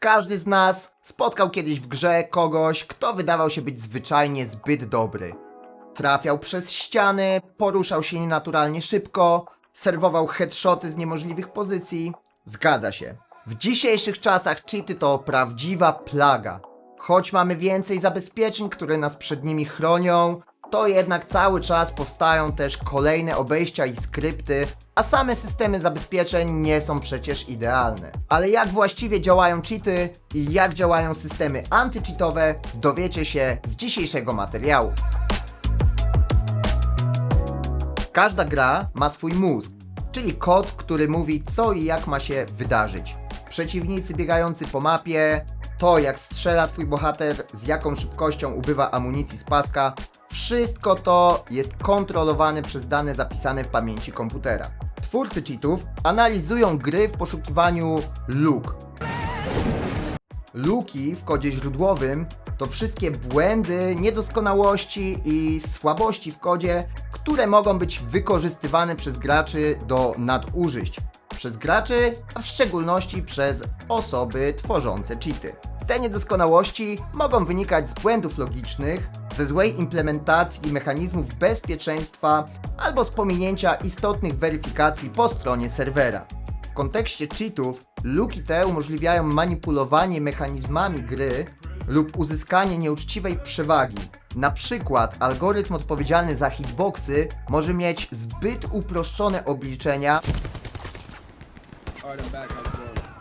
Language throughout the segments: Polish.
Każdy z nas spotkał kiedyś w grze kogoś, kto wydawał się być zwyczajnie zbyt dobry. Trafiał przez ściany, poruszał się nienaturalnie szybko, serwował headshoty z niemożliwych pozycji. Zgadza się. W dzisiejszych czasach cheaty to prawdziwa plaga. Choć mamy więcej zabezpieczeń, które nas przed nimi chronią, to jednak cały czas powstają też kolejne obejścia i skrypty, a same systemy zabezpieczeń nie są przecież idealne. Ale jak właściwie działają cheaty i jak działają systemy antycheatowe, dowiecie się z dzisiejszego materiału. Każda gra ma swój mózg, czyli kod, który mówi co i jak ma się wydarzyć. Przeciwnicy biegający po mapie, to jak strzela twój bohater, z jaką szybkością ubywa amunicji z paska, wszystko to jest kontrolowane przez dane zapisane w pamięci komputera. Twórcy cheatów analizują gry w poszukiwaniu luk, Luki w kodzie źródłowym to wszystkie błędy, niedoskonałości i słabości w kodzie, które mogą być wykorzystywane przez graczy do nadużyć. Przez graczy, a w szczególności przez osoby tworzące cheaty. Te niedoskonałości mogą wynikać z błędów logicznych, ze złej implementacji mechanizmów bezpieczeństwa albo z pominięcia istotnych weryfikacji po stronie serwera. W kontekście cheatów, luki te umożliwiają manipulowanie mechanizmami gry lub uzyskanie nieuczciwej przewagi. Na przykład algorytm odpowiedzialny za hitboxy może mieć zbyt uproszczone obliczenia,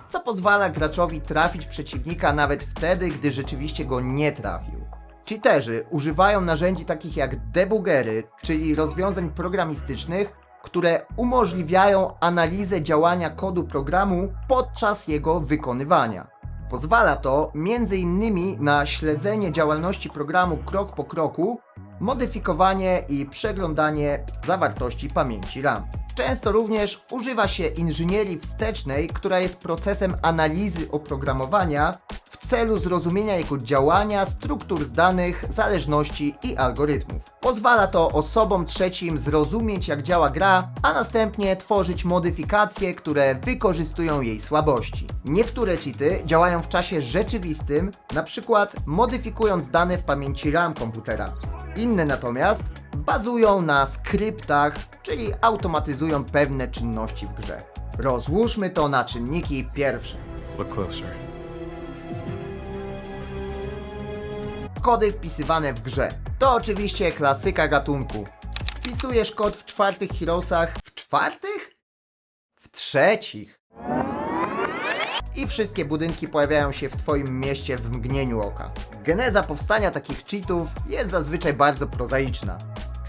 co pozwala graczowi trafić przeciwnika nawet wtedy, gdy rzeczywiście go nie trafił. Cheaterzy używają narzędzi takich jak debuggery, czyli rozwiązań programistycznych, które umożliwiają analizę działania kodu programu podczas jego wykonywania. Pozwala to m.in. na śledzenie działalności programu krok po kroku, modyfikowanie i przeglądanie zawartości pamięci RAM. Często również używa się inżynierii wstecznej, która jest procesem analizy oprogramowania w celu zrozumienia jego działania, struktur danych, zależności i algorytmów. Pozwala to osobom trzecim zrozumieć jak działa gra, a następnie tworzyć modyfikacje, które wykorzystują jej słabości. Niektóre cheaty działają w czasie rzeczywistym, na przykład modyfikując dane w pamięci RAM komputera. Inne natomiast bazują na skryptach, czyli automatyzują pewne czynności w grze. Rozłóżmy to na czynniki pierwsze. Look closer. Kody wpisywane w grze. To oczywiście klasyka gatunku. Wpisujesz kod w czwartych Heroesach. W czwartych? W trzecich. I wszystkie budynki pojawiają się w Twoim mieście w mgnieniu oka. Geneza powstania takich cheatów jest zazwyczaj bardzo prozaiczna.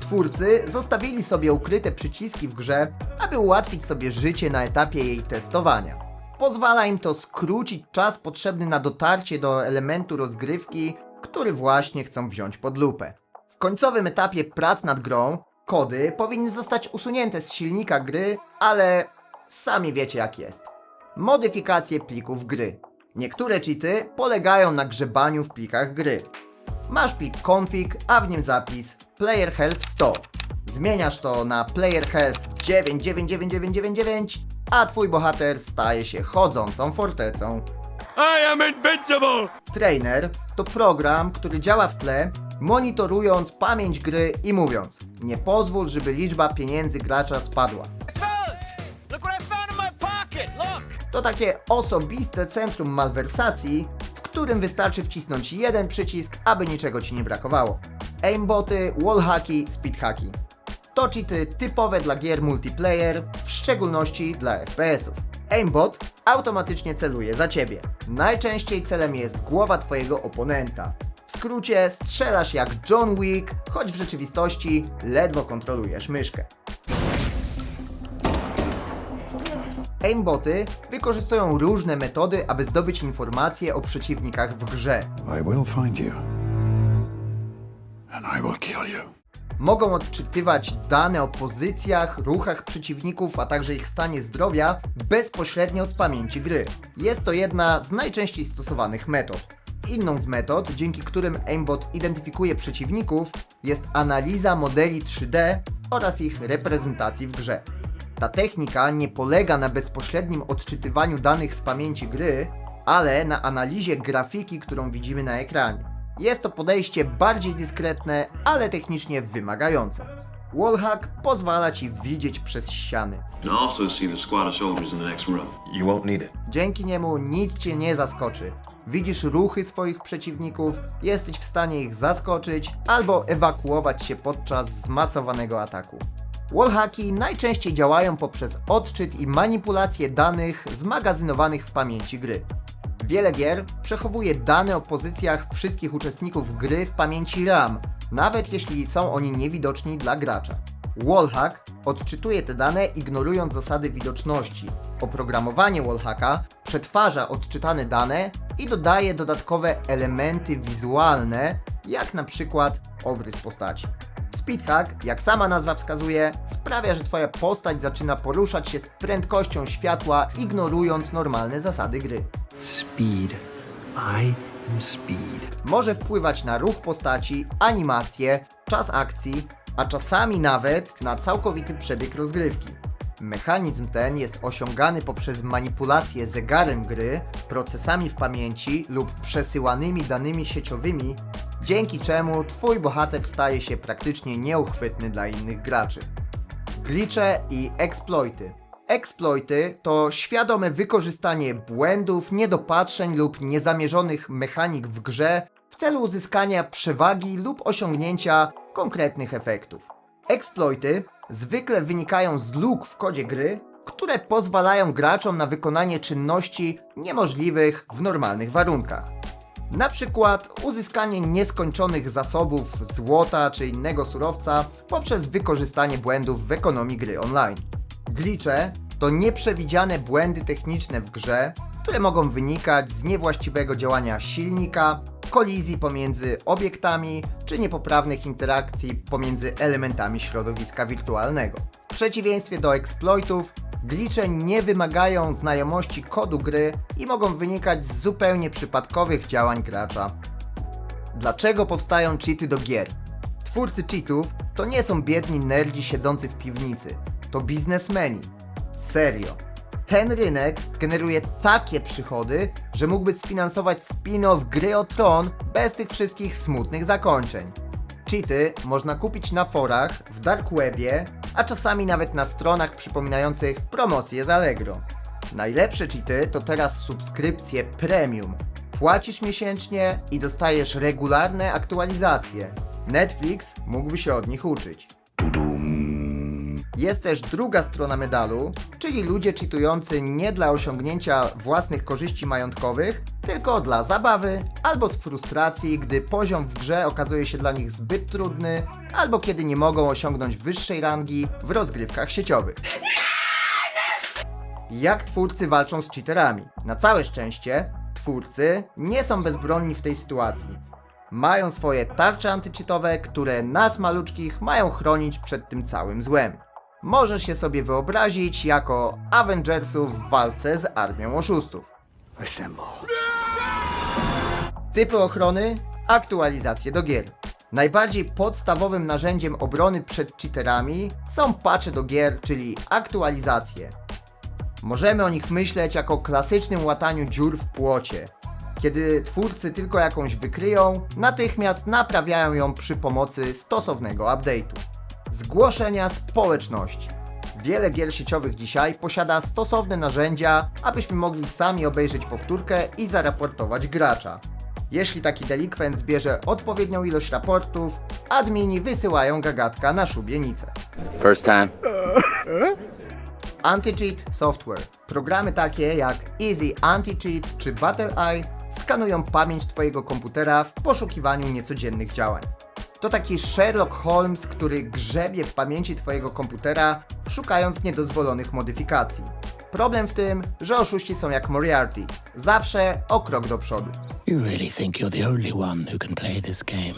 Twórcy zostawili sobie ukryte przyciski w grze, aby ułatwić sobie życie na etapie jej testowania. Pozwala im to skrócić czas potrzebny na dotarcie do elementu rozgrywki, który właśnie chcą wziąć pod lupę. W końcowym etapie prac nad grą, kody powinny zostać usunięte z silnika gry, ale sami wiecie jak jest. Modyfikacje plików gry. Niektóre cheaty polegają na grzebaniu w plikach gry. Masz plik config, a w nim zapis player health 100. Zmieniasz to na player health 999999, a twój bohater staje się chodzącą fortecą. I am invincible! Trainer to program, który działa w tle, monitorując pamięć gry i mówiąc: Nie pozwól, żeby liczba pieniędzy gracza spadła. To takie osobiste centrum malwersacji, którym wystarczy wcisnąć jeden przycisk, aby niczego ci nie brakowało. Aimboty, wallhacki, speedhacki. To cheaty typowe dla gier multiplayer, w szczególności dla FPS-ów. Aimbot automatycznie celuje za ciebie. Najczęściej celem jest głowa twojego oponenta. W skrócie strzelasz jak John Wick, choć w rzeczywistości ledwo kontrolujesz myszkę. Aimboty wykorzystują różne metody, aby zdobyć informacje o przeciwnikach w grze. I will find you. And I will kill you. Mogą odczytywać dane o pozycjach, ruchach przeciwników, a także ich stanie zdrowia bezpośrednio z pamięci gry. Jest to jedna z najczęściej stosowanych metod. Inną z metod, dzięki którym aimbot identyfikuje przeciwników, jest analiza modeli 3D oraz ich reprezentacji w grze. Ta technika nie polega na bezpośrednim odczytywaniu danych z pamięci gry, ale na analizie grafiki, którą widzimy na ekranie. Jest to podejście bardziej dyskretne, ale technicznie wymagające. Wallhack pozwala ci widzieć przez ściany. Dzięki niemu nic cię nie zaskoczy. Widzisz ruchy swoich przeciwników, jesteś w stanie ich zaskoczyć albo ewakuować się podczas zmasowanego ataku. Wallhacki najczęściej działają poprzez odczyt i manipulację danych zmagazynowanych w pamięci gry. Wiele gier przechowuje dane o pozycjach wszystkich uczestników gry w pamięci RAM, nawet jeśli są oni niewidoczni dla gracza. Wallhack odczytuje te dane ignorując zasady widoczności. Oprogramowanie Wallhacka przetwarza odczytane dane i dodaje dodatkowe elementy wizualne, jak na przykład obrys postaci. Speedhack, jak sama nazwa wskazuje, sprawia, że Twoja postać zaczyna poruszać się z prędkością światła, ignorując normalne zasady gry. Speed. I am speed. Może wpływać na ruch postaci, animację, czas akcji, a czasami nawet na całkowity przebieg rozgrywki. Mechanizm ten jest osiągany poprzez manipulację zegarem gry, procesami w pamięci lub przesyłanymi danymi sieciowymi, dzięki czemu Twój bohater staje się praktycznie nieuchwytny dla innych graczy. Glitche i exploity. Exploity to świadome wykorzystanie błędów, niedopatrzeń lub niezamierzonych mechanik w grze w celu uzyskania przewagi lub osiągnięcia konkretnych efektów. Exploity zwykle wynikają z luk w kodzie gry, które pozwalają graczom na wykonanie czynności niemożliwych w normalnych warunkach. Na przykład uzyskanie nieskończonych zasobów złota czy innego surowca poprzez wykorzystanie błędów w ekonomii gry online. Glitche to nieprzewidziane błędy techniczne w grze, które mogą wynikać z niewłaściwego działania silnika, kolizji pomiędzy obiektami czy niepoprawnych interakcji pomiędzy elementami środowiska wirtualnego. W przeciwieństwie do exploitów, glitche nie wymagają znajomości kodu gry i mogą wynikać z zupełnie przypadkowych działań gracza. Dlaczego powstają cheaty do gier? Twórcy cheatów to nie są biedni nerdzi siedzący w piwnicy, to biznesmeni. Serio. Ten rynek generuje takie przychody, że mógłby sfinansować spin-off gry o tron bez tych wszystkich smutnych zakończeń. Cheaty można kupić na forach, w dark webie, a czasami nawet na stronach przypominających promocje z Allegro. Najlepsze cheaty to teraz subskrypcje premium. Płacisz miesięcznie i dostajesz regularne aktualizacje. Netflix mógłby się od nich uczyć. Jest też druga strona medalu, czyli ludzie cheatujący nie dla osiągnięcia własnych korzyści majątkowych, tylko dla zabawy albo z frustracji, gdy poziom w grze okazuje się dla nich zbyt trudny, albo kiedy nie mogą osiągnąć wyższej rangi w rozgrywkach sieciowych. Jak twórcy walczą z cheaterami? Na całe szczęście, twórcy nie są bezbronni w tej sytuacji. Mają swoje tarcze antycheatowe, które nas maluczkich mają chronić przed tym całym złem. Możesz je sobie wyobrazić jako Avengersów w walce z armią oszustów. Assemble. Typy ochrony, aktualizacje do gier. Najbardziej podstawowym narzędziem obrony przed cheaterami są patche do gier, czyli aktualizacje. Możemy o nich myśleć jako o klasycznym łataniu dziur w płocie. Kiedy twórcy tylko jakąś wykryją, natychmiast naprawiają ją przy pomocy stosownego update'u. Zgłoszenia społeczności. Wiele gier sieciowych dzisiaj posiada stosowne narzędzia, abyśmy mogli sami obejrzeć powtórkę i zaraportować gracza. Jeśli taki delikwent zbierze odpowiednią ilość raportów, admini wysyłają gagatka na szubienicę. First time. Anti-cheat software. Programy takie jak Easy Anti-cheat czy BattleEye skanują pamięć Twojego komputera w poszukiwaniu niecodziennych działań. To taki Sherlock Holmes, który grzebie w pamięci Twojego komputera, szukając niedozwolonych modyfikacji. Problem w tym, że oszuści są jak Moriarty, zawsze o krok do przodu. You really think you're the only one who can play this game?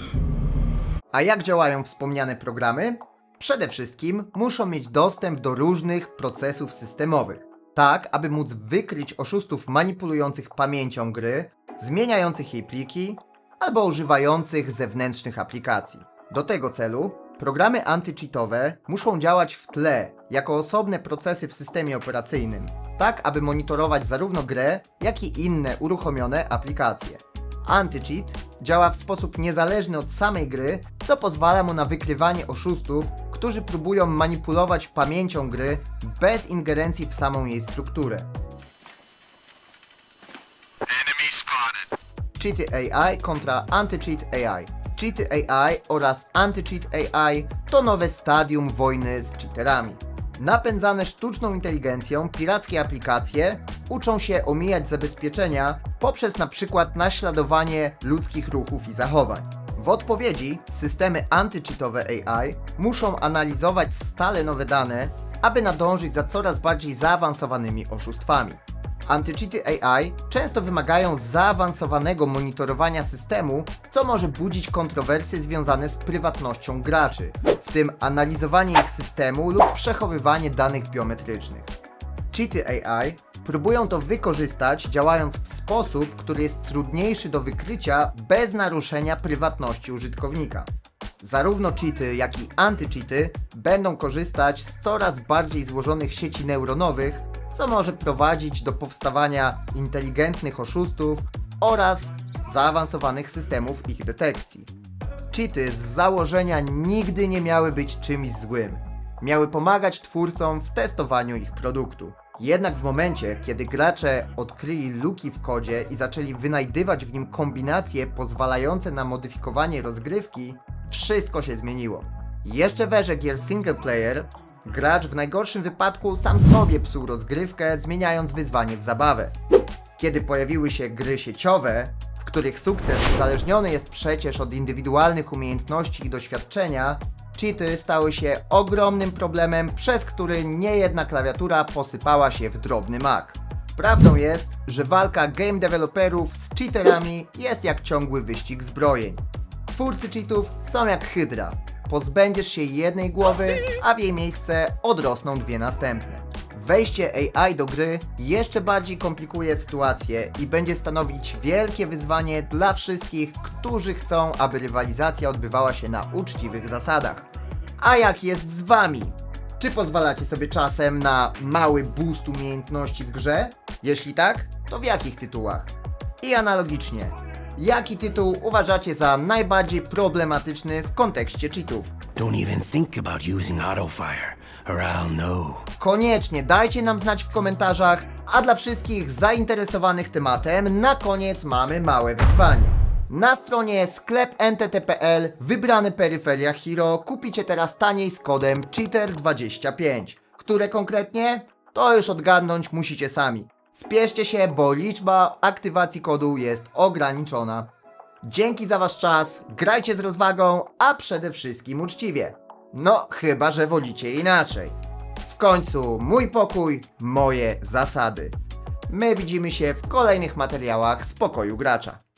A jak działają wspomniane programy? Przede wszystkim muszą mieć dostęp do różnych procesów systemowych, tak aby móc wykryć oszustów manipulujących pamięcią gry, zmieniających jej pliki albo używających zewnętrznych aplikacji. Do tego celu programy antycheatowe muszą działać w tle, jako osobne procesy w systemie operacyjnym. tak aby monitorować zarówno grę, jak i inne uruchomione aplikacje. Anti-cheat działa w sposób niezależny od samej gry, co pozwala mu na wykrywanie oszustów, którzy próbują manipulować pamięcią gry bez ingerencji w samą jej strukturę. Cheaty AI kontra Anti-Cheat AI. Cheaty AI oraz Anti-Cheat AI to nowe stadium wojny z cheaterami. Napędzane sztuczną inteligencją, pirackie aplikacje uczą się omijać zabezpieczenia poprzez na przykład naśladowanie ludzkich ruchów i zachowań. W odpowiedzi systemy antycheatowe AI muszą analizować stale nowe dane, aby nadążyć za coraz bardziej zaawansowanymi oszustwami. Antycheaty AI często wymagają zaawansowanego monitorowania systemu, co może budzić kontrowersje związane z prywatnością graczy, w tym analizowanie ich systemu lub przechowywanie danych biometrycznych. Cheaty AI próbują to wykorzystać, działając w sposób, który jest trudniejszy do wykrycia bez naruszenia prywatności użytkownika. Zarówno cheaty, jak i anty-cheaty będą korzystać z coraz bardziej złożonych sieci neuronowych, co może prowadzić do powstawania inteligentnych oszustów oraz zaawansowanych systemów ich detekcji. Cheaty z założenia nigdy nie miały być czymś złym. Miały pomagać twórcom w testowaniu ich produktu. Jednak w momencie, kiedy gracze odkryli luki w kodzie i zaczęli wynajdywać w nim kombinacje pozwalające na modyfikowanie rozgrywki, wszystko się zmieniło. Jeszcze w erze gier single player, gracz w najgorszym wypadku sam sobie psuł rozgrywkę, zmieniając wyzwanie w zabawę. Kiedy pojawiły się gry sieciowe, w których sukces uzależniony jest przecież od indywidualnych umiejętności i doświadczenia, cheaty stały się ogromnym problemem, przez który niejedna klawiatura posypała się w drobny mak. Prawdą jest, że walka game developerów z cheaterami jest jak ciągły wyścig zbrojeń. Twórcy cheatów są jak hydra. Pozbędziesz się jednej głowy, a w jej miejsce odrosną dwie następne. Wejście AI do gry jeszcze bardziej komplikuje sytuację i będzie stanowić wielkie wyzwanie dla wszystkich, którzy chcą, aby rywalizacja odbywała się na uczciwych zasadach. A jak jest z wami? Czy pozwalacie sobie czasem na mały boost umiejętności w grze? Jeśli tak, to w jakich tytułach? I analogicznie, jaki tytuł uważacie za najbardziej problematyczny w kontekście cheatów? Don't even think about using autofire, or I'll know. Koniecznie dajcie nam znać w komentarzach, a dla wszystkich zainteresowanych tematem na koniec mamy małe wyzwanie. Na stronie sklep ntt.pl wybrane peryferia Hero kupicie teraz taniej z kodem CHEATER25. Które konkretnie? To już odgadnąć musicie sami. Spieszcie się, bo liczba aktywacji kodu jest ograniczona. Dzięki za wasz czas, grajcie z rozwagą, a przede wszystkim uczciwie. No, chyba że wolicie inaczej. W końcu mój pokój, moje zasady. My widzimy się w kolejnych materiałach z pokoju gracza.